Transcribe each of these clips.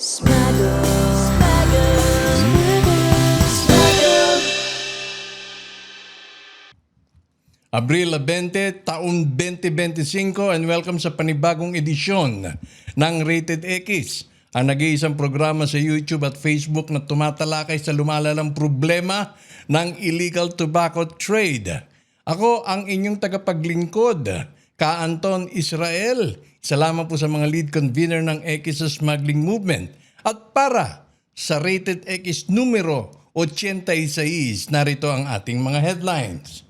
Smuggle, smuggle, smuggle. Abril 20, taon 2025 and welcome sa panibagong edisyon ng Rated X, ang nag-iisang programa sa YouTube at Facebook na tumatalakay sa lumalalang problema ng illegal tobacco trade. Ako ang inyong tagapaglingkod, Ka Anton Israel. Salamat po sa mga lead convener ng X smuggling movement. At para sa Rated X numero 86, narito ang ating mga headlines.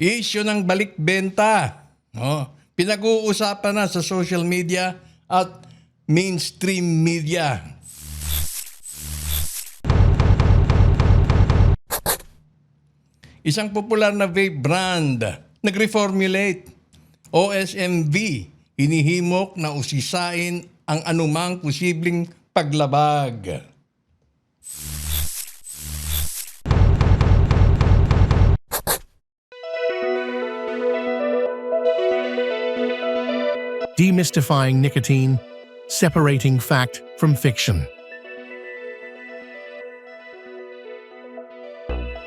Issue ng balikbenta. No? Pinag-uusapan na sa social media at mainstream media. Isang popular na vape brand nag-reformulate. OSMV inihimok na usisain ang anumang posibleng paglabag. Demystifying nicotine, separating fact from fiction.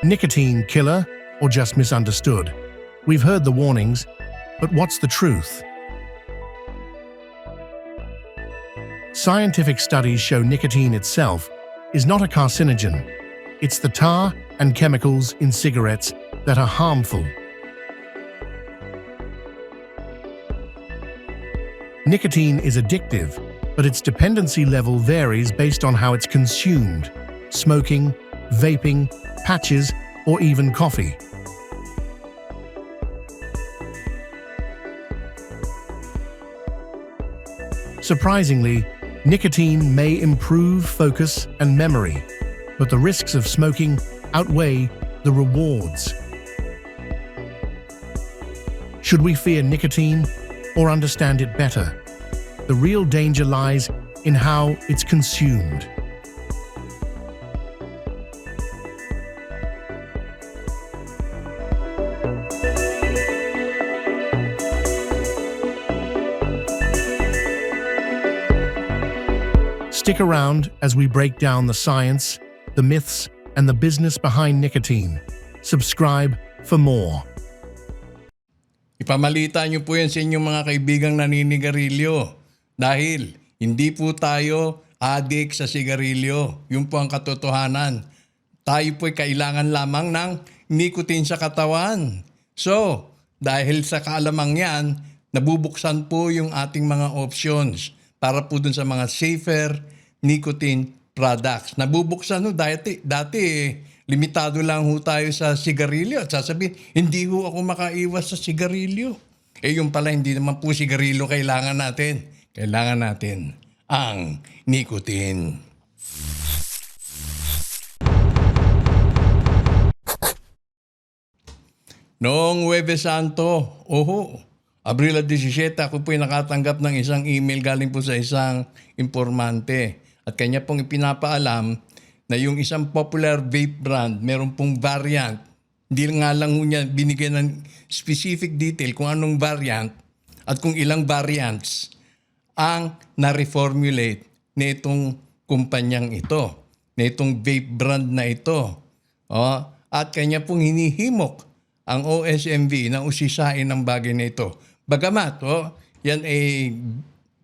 Nicotine killer or just misunderstood? We've heard the warnings, but what's the truth? Scientific studies show nicotine itself is not a carcinogen. It's the tar and chemicals in cigarettes that are harmful. Nicotine is addictive, but its dependency level varies based on how it's consumed smoking, vaping, patches, or even coffee. Surprisingly, nicotine may improve focus and memory, but the risks of smoking outweigh the rewards. Should we fear nicotine or understand it better? The real danger lies in how it's consumed. Stick around as we break down the science, the myths, and the business behind nicotine. Subscribe for more. Ipamalita niyo po yan sa inyong mga kaibigang naninigarilyo. Dahil hindi po tayo adik sa sigarilyo. Yun po ang katotohanan. Tayo po'y kailangan lamang ng nicotine sa katawan. So, dahil sa kaalamang yan, nabubuksan po yung ating mga options para po dun sa mga safer nicotine products. Nabubuksan ho dati, dati eh, limitado lang ho tayo sa sigarilyo at sasabihin, hindi ho ako makaiwas sa sigarilyo. Eh yung pala, hindi naman po sigarilyo kailangan natin. Kailangan natin ang nicotine. Noong Huwebes Santo, oho, Abril 17, ako po'y nakatanggap ng isang email galing po sa isang informante. At kanya pong ipinapaalam na yung isang popular vape brand, meron pong variant. Hindi nga lang niya binigyan ng specific detail kung anong variant at kung ilang variants ang na-reformulate nitong kumpanyang ito, nitong vape brand na ito. Oh, at kanya pong hinihimok ang OSMV na usisain ng bagay na ito. Bagamat, oh, yan ay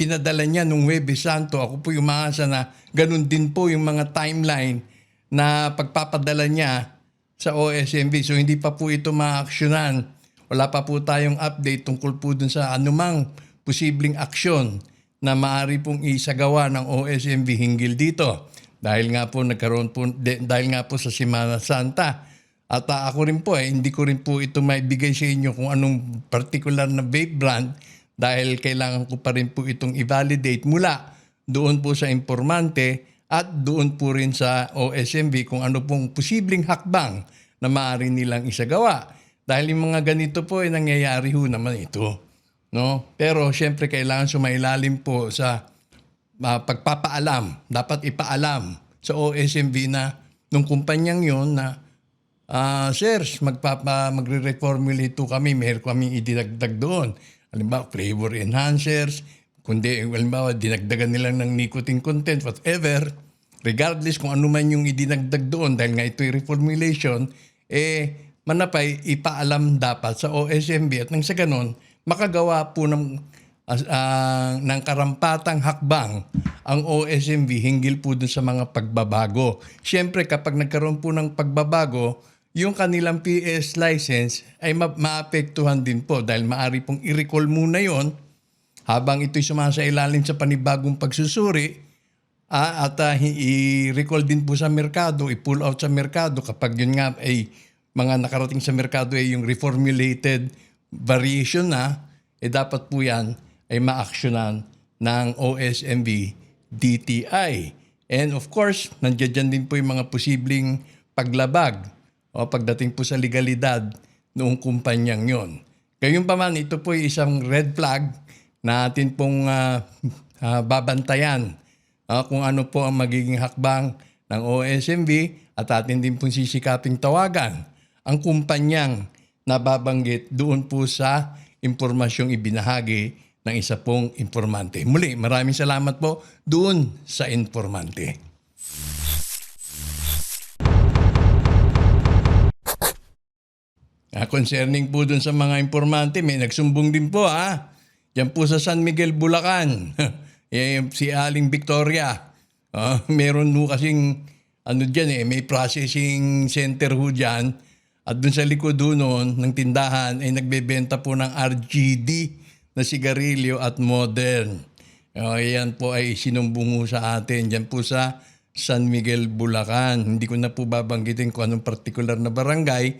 pinadala niya nung Webes Santo. Ako po umaasa na ganun din po yung mga timeline na pagpapadala niya sa OSMV. So hindi pa po ito ma-actionan. Wala pa po tayong update tungkol po dun sa anumang posibleng aksyon na maaari pong isagawa ng OSMV hinggil dito. Dahil nga po nagkaroon po, dahil nga po sa Semana Santa. At ah, ako rin po eh, hindi ko rin po ito maibigay sa inyo kung anong particular na vape brand dahil kailangan ko pa rin po itong i-validate mula doon po sa informante at doon po rin sa OSMV kung ano pong posibleng hakbang na maaari nilang isagawa. Dahil yung mga ganito po ay nangyayari ho naman ito. No? Pero syempre kailangan sumailalim po sa uh, pagpapaalam. Dapat ipaalam sa OSMV na nung kumpanyang yon na Ah, sirs, magpapa magre-reformulate kami, meron kami ididagdag doon. Halimbawa, flavor enhancers, kundi halimbawa dinagdagan nila ng nicotine content, whatever, regardless kung ano man yung idinagdag doon dahil nga ito'y reformulation, eh manapay ipaalam dapat sa OSMB at nang sa ganon, makagawa po ng, as- ah, ng karampatang hakbang ang OSMB hinggil po dun sa mga pagbabago. Siyempre kapag nagkaroon po ng pagbabago, yung kanilang PS license ay ma- maapektuhan din po dahil maari pong i-recall muna yon habang ito'y sumasailalim sa panibagong pagsusuri ah, at ah, i-recall din po sa merkado, i-pull out sa merkado kapag yun nga ay mga nakarating sa merkado ay yung reformulated variation na, eh dapat po yan ay ma-actionan ng OSMB DTI. And of course, nandiyan din po yung mga posibleng paglabag o pagdating po sa legalidad noong kumpanyang yon. Gayun pa man, ito po ay isang red flag na atin pong ah, ah, babantayan ah, kung ano po ang magiging hakbang ng OSMB at atin din pong sisikaping tawagan ang kumpanyang nababanggit doon po sa impormasyong ibinahagi ng isa pong informante. Muli, maraming salamat po doon sa informante. Ah, concerning po dun sa mga informante, may nagsumbong din po ha. Diyan po sa San Miguel, Bulacan. eh, si Aling Victoria. Ah, meron po kasing ano dyan eh, may processing center ho dyan. At dun sa likod ho noon ng tindahan ay nagbebenta po ng RGD na sigarilyo at modern. Uh, yan po ay sinumbong ho sa atin. Diyan po sa San Miguel, Bulacan. Hindi ko na po babanggitin kung anong particular na barangay.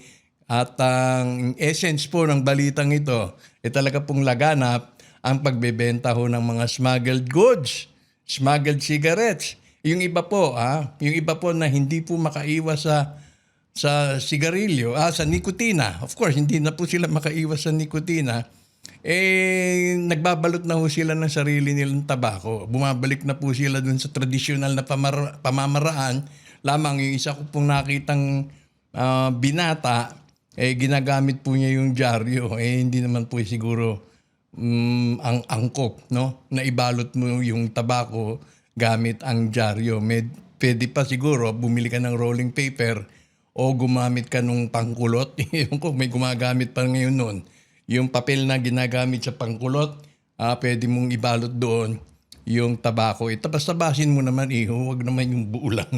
At ang essence po ng balitang ito, ay talaga pong laganap ang pagbebenta ho ng mga smuggled goods, smuggled cigarettes. Yung iba po, ah, yung iba po na hindi po makaiwas sa sa sigarilyo, ah, sa nikotina. Of course, hindi na po sila makaiwas sa nikotina. Eh, nagbabalot na ho sila ng sarili nilang tabako. Bumabalik na po sila dun sa tradisyonal na pamara- pamamaraan. Lamang yung isa ko pong nakitang ah, binata, eh, ginagamit po niya yung dyaryo. Eh, hindi naman po siguro mm, ang angkop, no? Na ibalot mo yung tabako gamit ang dyaryo. Med, pwede pa siguro bumili ka ng rolling paper o gumamit ka nung pangkulot. Yung ko may gumagamit pa ngayon noon. Yung papel na ginagamit sa pangkulot, ah, pwede mong ibalot doon yung tabako. Eh, tabas-tabasin mo naman eh. Huwag naman yung buo lang.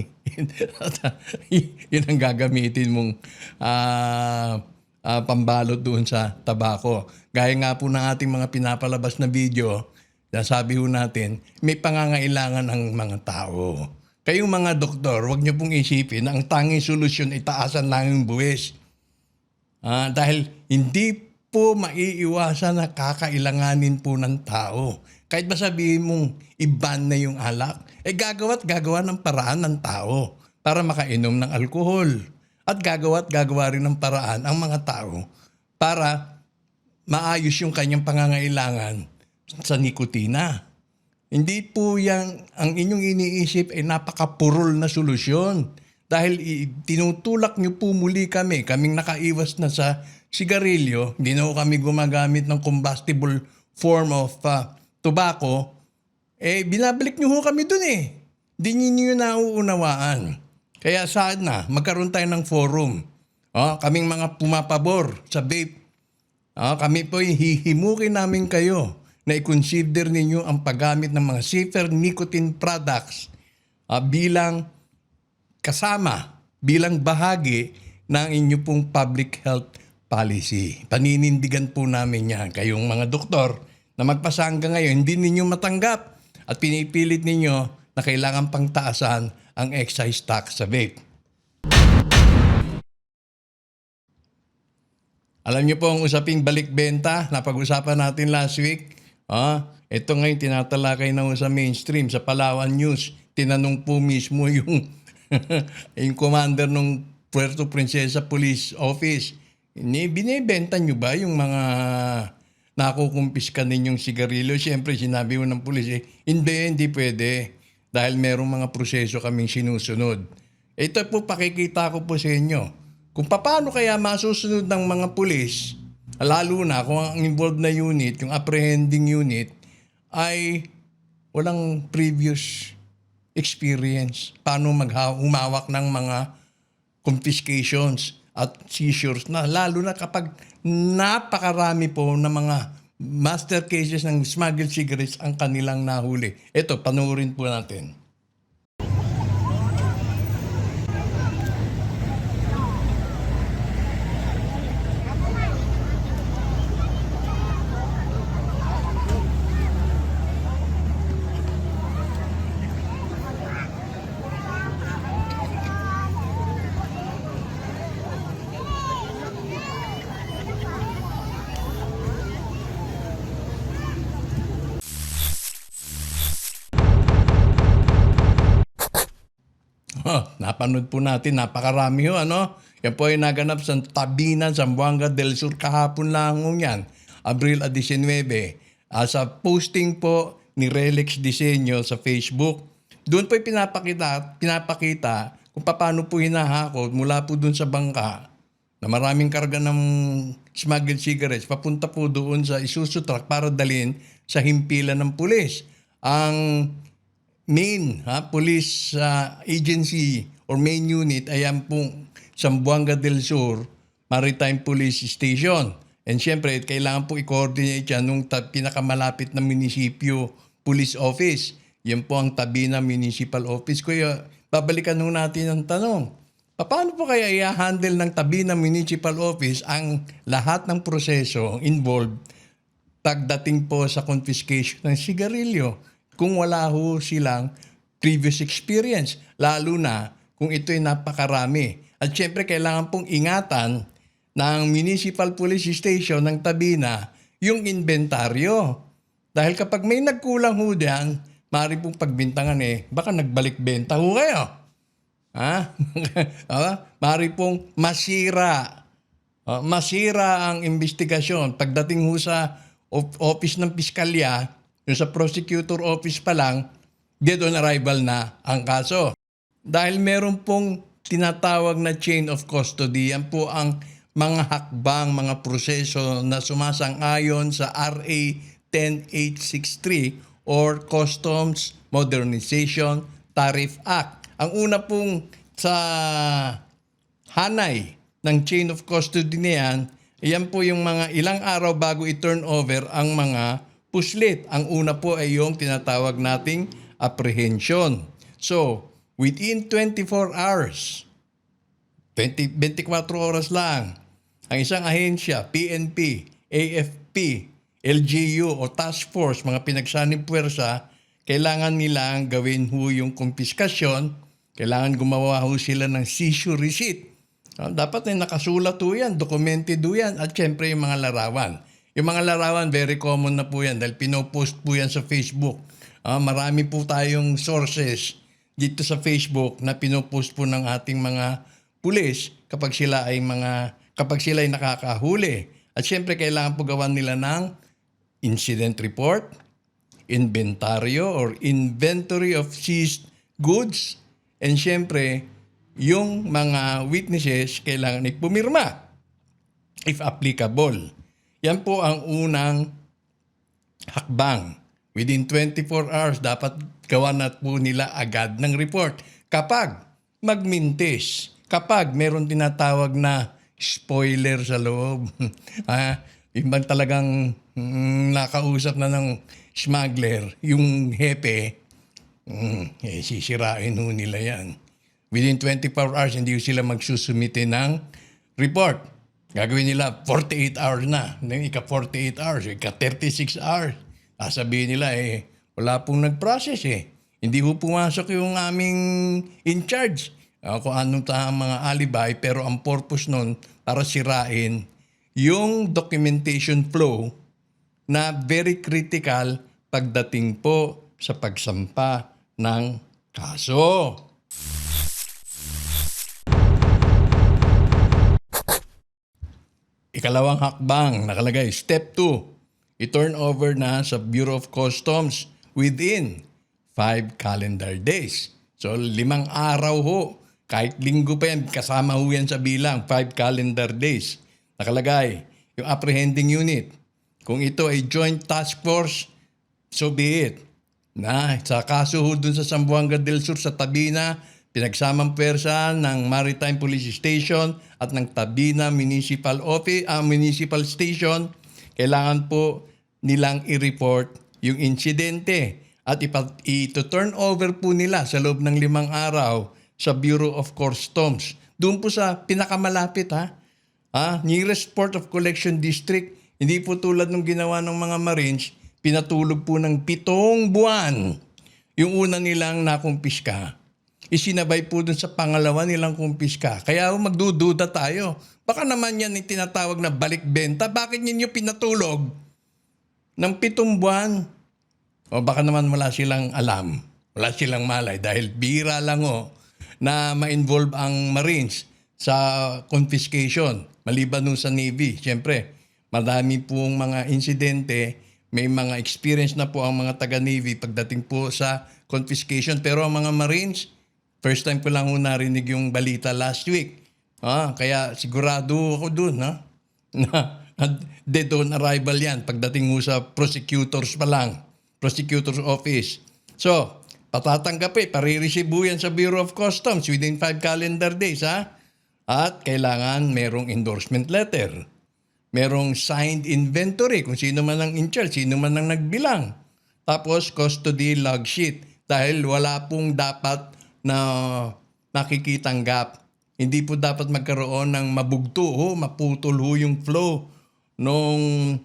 Ah, yun ang gagamitin mong ah, ah, pambalot doon sa tabako. Gaya nga po ng ating mga pinapalabas na video, sabi ho natin, may pangangailangan ang mga tao. Kayong mga doktor, huwag niyo pong isipin na ang tanging solusyon ay taasan lang yung buwis. Ah, dahil hindi po maiiwasan na kakailanganin po ng tao. Kahit ba sabihin mong iban na yung alak, eh gagawa't gagawa ng paraan ng tao para makainom ng alkohol. At gagawa't gagawa rin ng paraan ang mga tao para maayos yung kanyang pangangailangan sa nikotina. Hindi po yang ang inyong iniisip ay napakapurol na solusyon. Dahil tinutulak niyo po muli kami, kaming nakaiwas na sa sigarilyo, hindi na kami gumagamit ng combustible form of ah, tobacco, eh binabalik niyo ho kami dun eh. Hindi niyo nauunawaan. Kaya sana magkaroon tayo ng forum. Oh, kaming mga pumapabor sa vape Ah, kami po hihimukin namin kayo na i-consider ninyo ang paggamit ng mga safer nicotine products ah, bilang kasama, bilang bahagi ng inyo pong public health policy. Paninindigan po namin yan. Kayong mga doktor na magpasa hanggang ngayon, hindi ninyo matanggap at pinipilit ninyo na kailangan pang taasan ang excise tax sa vape. Alam niyo po ang usaping balik-benta na pag-usapan natin last week. Ah, ito ngayon tinatalakay na sa mainstream. Sa Palawan News, tinanong po mismo yung, yung commander ng Puerto Princesa Police Office. Ni, binibenta niyo ba yung mga nakukumpiska ninyong sigarilyo? Siyempre, sinabi mo ng pulis, eh, hindi, hindi pwede. Dahil merong mga proseso kaming sinusunod. Ito po pakikita ko po sa inyo kung paano kaya masusunod ng mga pulis, lalo na kung ang involved na unit, yung apprehending unit, ay walang previous experience. Paano magha- humawak ng mga confiscations at seizures na lalo na kapag napakarami po ng mga master cases ng smuggled cigarettes ang kanilang nahuli. Ito, panoorin po natin. Oh, napanood po natin, napakarami ho, ano? Yan po ay naganap sa Tabinan, Zamboanga del Sur kahapon lang ho yan, Abril 19. Ah, sa posting po ni Relax Diseño sa Facebook, doon po ay pinapakita, pinapakita kung paano po hinahakot mula po doon sa bangka na maraming karga ng smuggled cigarettes papunta po doon sa Isuzu truck para dalhin sa himpilan ng pulis. Ang main ha, police uh, agency or main unit ay ang pong Zamboanga del Sur Maritime Police Station. And syempre, kailangan po i-coordinate yan nung pinakamalapit na munisipyo police office. Yan po ang tabi na municipal office. Kaya babalikan nung natin ang tanong. Paano po kaya i-handle ng tabi ng municipal office ang lahat ng proseso involved pagdating po sa confiscation ng sigarilyo kung wala ho silang previous experience. Lalo na kung ito ay napakarami. At syempre kailangan pong ingatan ng municipal police station ng Tabina yung inventaryo. Dahil kapag may nagkulang ho diyan, maaari pong pagbintangan eh, baka nagbalik benta ho kayo. Ha? Ah, maaari pong masira masira ang investigasyon. Pagdating ho sa of- office ng piskalya, yung sa prosecutor office pa lang, dead on arrival na ang kaso. Dahil meron pong tinatawag na chain of custody, yan po ang mga hakbang, mga proseso na sumasang-ayon sa RA 10863 or Customs Modernization Tariff Act. Ang una pong sa hanay ng chain of custody na yan, yan po yung mga ilang araw bago i-turn over ang mga puslit. Ang una po ay yung tinatawag nating apprehension. So, within 24 hours, 20, 24 oras lang, ang isang ahensya, PNP, AFP, LGU o task force, mga pinagsanib puwersa, kailangan nilang gawin ho yung kumpiskasyon, kailangan gumawa ho sila ng seizure receipt. Ah, dapat ay nakasulat ho yan, documented ho yan, at syempre yung mga larawan. Yung mga larawan, very common na po yan dahil pinopost po yan sa Facebook. Ah, marami po tayong sources dito sa Facebook na pinopost po ng ating mga pulis kapag sila ay mga kapag sila ay nakakahuli. At syempre kailangan po gawan nila ng incident report, inventaryo or inventory of seized goods, and syempre yung mga witnesses kailangan ay pumirma if applicable. Yan po ang unang hakbang. Within 24 hours, dapat gawa na po nila agad ng report. Kapag magmintis, kapag meron tinatawag na spoiler sa loob, ah, yung bang talagang mm, nakausap na ng smuggler, yung hepe, mm, eh, sisirain ho nila yan. Within 24 hours, hindi sila magsusumite ng report. Gagawin nila 48 hours na. Ika 48 hours, ika 36 hours. Sasabihin nila eh, wala pong nag-process eh. Hindi ho pumasok yung aming in charge. Ah, kung anong ta mga alibay, pero ang purpose nun para sirain yung documentation flow na very critical pagdating po sa pagsampa ng kaso. Ikalawang hakbang, nakalagay, step 2, i-turn over na sa Bureau of Customs within 5 calendar days. So, limang araw ho. Kahit linggo pa yan, kasama ho yan sa bilang, 5 calendar days. Nakalagay, yung apprehending unit. Kung ito ay joint task force, so be it. Na, sa kaso ho dun sa Zamboanga del Sur sa Tabina, pinagsamang pwersa ng Maritime Police Station at ng Tabina Municipal Office, ah, Municipal Station, kailangan po nilang i-report yung insidente at ito-turn over po nila sa loob ng limang araw sa Bureau of Customs. Doon po sa pinakamalapit ha. Ha? Nearest Port of Collection District, hindi po tulad ng ginawa ng mga Marines, pinatulog po ng pitong buwan yung una nilang nakumpiska. Isinabay po dun sa pangalawa nilang kumpiska. Kaya magdududa tayo. Baka naman yan yung tinatawag na balik benta. Bakit ninyo pinatulog ng pitong buwan? O baka naman wala silang alam. Wala silang malay dahil bira lang o na ma-involve ang Marines sa confiscation. Maliban nun sa Navy. Siyempre, madami pong mga insidente. May mga experience na po ang mga taga-Navy pagdating po sa confiscation. Pero ang mga Marines, first time ko lang ho narinig yung balita last week. Ah, kaya sigurado ako dun, ha? Na dead on arrival yan pagdating mo sa prosecutors pa lang. Prosecutor's office. So, patatanggap eh, pariresibo yan sa Bureau of Customs within 5 calendar days, ha? At kailangan merong endorsement letter. Merong signed inventory kung sino man ang in charge, sino man ang nagbilang. Tapos custody log sheet dahil wala pong dapat na nakikitang gap. Hindi po dapat magkaroon ng mabugto ho, maputol ho yung flow nung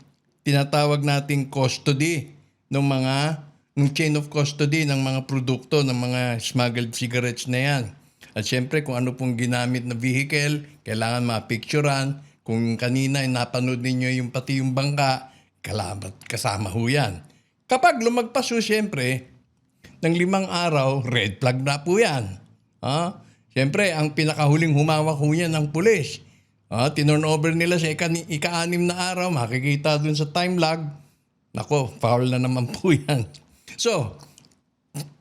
tinatawag nating custody ng mga ng chain of custody ng mga produkto ng mga smuggled cigarettes na yan. At syempre kung ano pong ginamit na vehicle, kailangan mapicturean. Kung kanina ay napanood ninyo yung pati yung bangka, kalamat kasama ho yan. Kapag lumagpas ho syempre, ng limang araw, red flag na po yan. Ha? Siyempre, ang pinakahuling humawak ho yan ng pulis. Ha? Tinurn over nila sa ika- ika-anim na araw, makikita dun sa time lag. Nako, foul na naman po yan. So,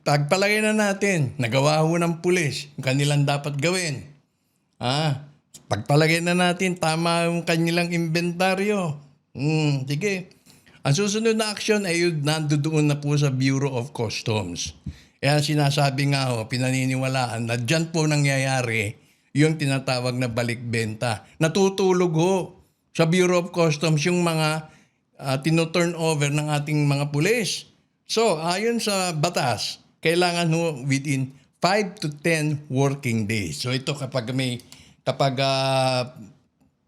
pagpalagay na natin, nagawa ho ng pulis, yung kanilang dapat gawin. Ah, pagpalagay na natin, tama yung kanilang inventaryo. Hmm, sige. Ang susunod na action ay yun, nandoon na po sa Bureau of Customs. Kaya sinasabi nga ho, pinaniniwalaan na dyan po nangyayari yung tinatawag na balikbenta. Natutulog ho sa Bureau of Customs yung mga uh, tinoturn over ng ating mga pulis. So, ayon sa batas, kailangan ho within 5 to 10 working days. So, ito kapag may kapag ah,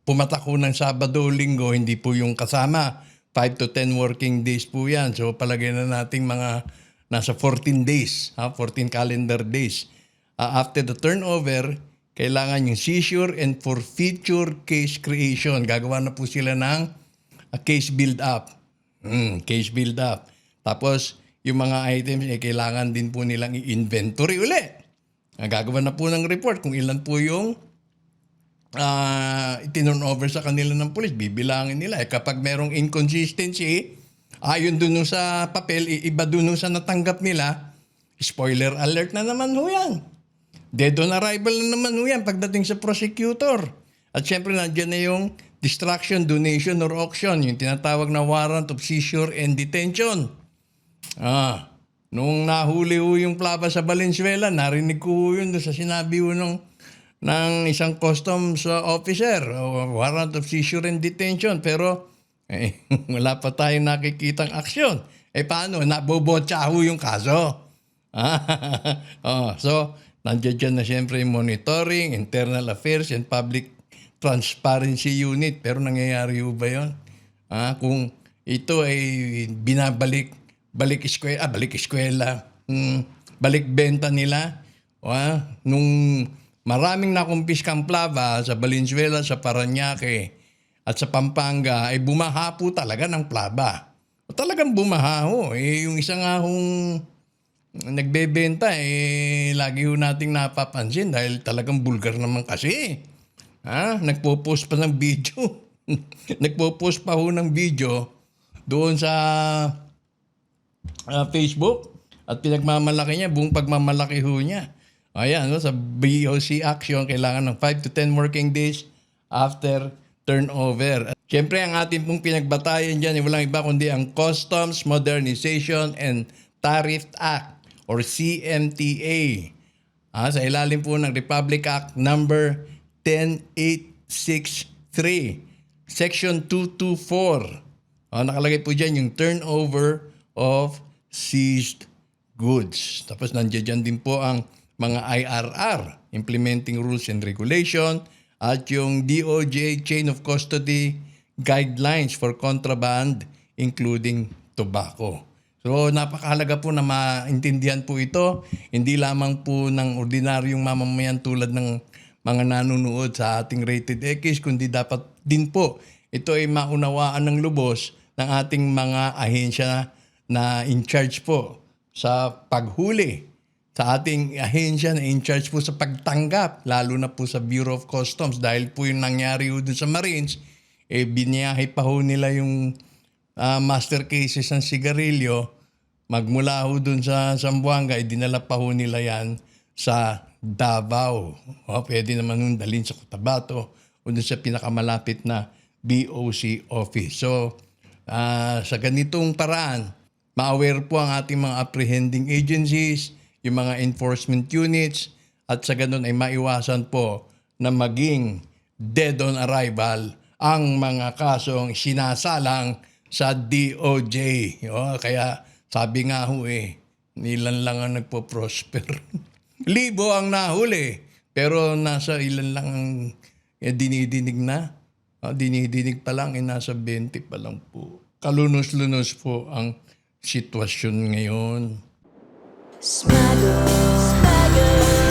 pumatak ng Sabado, Linggo, hindi po yung kasama. 5 to 10 working days po yan. So palagay na nating mga nasa 14 days, ha? 14 calendar days. Ah, after the turnover, kailangan yung seizure and forfeiture case creation. Gagawa na po sila ng ah, case build-up. Mm, case build-up. Tapos, yung mga items, eh, kailangan din po nilang i-inventory uli. Ah, Gagawa na po ng report kung ilan po yung itinurn over sa kanila ng pulis, bibilangin nila. Eh, kapag merong inconsistency, ayon dun sa papel, iba dun sa natanggap nila, spoiler alert na naman ho yan. Dead on arrival na naman ho yan pagdating sa prosecutor. At syempre nandiyan na yung distraction, donation, or auction, yung tinatawag na warrant of seizure and detention. Ah, nung nahuli ho yung plaba sa Valenzuela, narinig ko yun doon sa sinabi ho nung, ng isang customs officer, warrant of seizure and detention. Pero eh, wala pa tayong nakikitang aksyon. Eh paano? Nabobotsa yung kaso. Ah, oh, so, nandiyan dyan na siyempre yung monitoring, internal affairs, and public transparency unit. Pero nangyayari ho ba yun? Ah, kung ito ay binabalik, balik eskwela, ah, balik eskwela, hmm, balik benta nila, ah, nung maraming nakumpiskang plava sa Valenzuela, sa Paranaque, at sa Pampanga, ay bumaha po talaga ng plaba. Talagang bumaha ho. Eh, yung isa nga hong nagbebenta, eh, lagi ho nating napapansin dahil talagang bulgar naman kasi. Ha? Nagpo-post pa ng video. Nagpo-post pa ho ng video doon sa ah, Facebook at pinagmamalaki niya, buong pagmamalaki ho niya. Ayan, no, sa BOC action, kailangan ng 5 to 10 working days after turnover. Siyempre, ang ating pong pinagbatayan dyan, ay walang iba kundi ang Customs Modernization and Tariff Act or CMTA. Ah, sa ilalim po ng Republic Act number 10863, Section 224. Ah, nakalagay po dyan yung turnover of seized goods. Tapos nandiyan din po ang mga IRR, Implementing Rules and Regulation, at yung DOJ Chain of Custody Guidelines for Contraband, including tobacco. So napakahalaga po na maintindihan po ito, hindi lamang po ng ordinaryong mamamayan tulad ng mga nanonood sa ating Rated X, kundi dapat din po ito ay maunawaan ng lubos ng ating mga ahensya na in charge po sa paghuli sa ating ahensya na in charge po sa pagtanggap, lalo na po sa Bureau of Customs dahil po yung nangyari ho dun sa Marines, eh biniyahe pa ho nila yung ah, master cases ng sigarilyo, magmula ho dun sa Zamboanga, eh, dinala pa ho nila yan sa Davao. O, pwede naman nun dalhin sa Cotabato o dun sa pinakamalapit na BOC office. So, ah, sa ganitong paraan, ma-aware po ang ating mga apprehending agencies, yung mga enforcement units, at sa ganun ay maiwasan po na maging dead on arrival ang mga kasong sinasalang sa DOJ. O, kaya sabi nga ho eh, ilan lang ang nagpo-prosper. Libo ang nahuli, pero nasa ilan lang ang eh, dinidinig na. Ah, dinidinig pa lang, eh, nasa 20 pa lang po. Kalunos-lunos po ang sitwasyon ngayon. Smuggle, smuggle,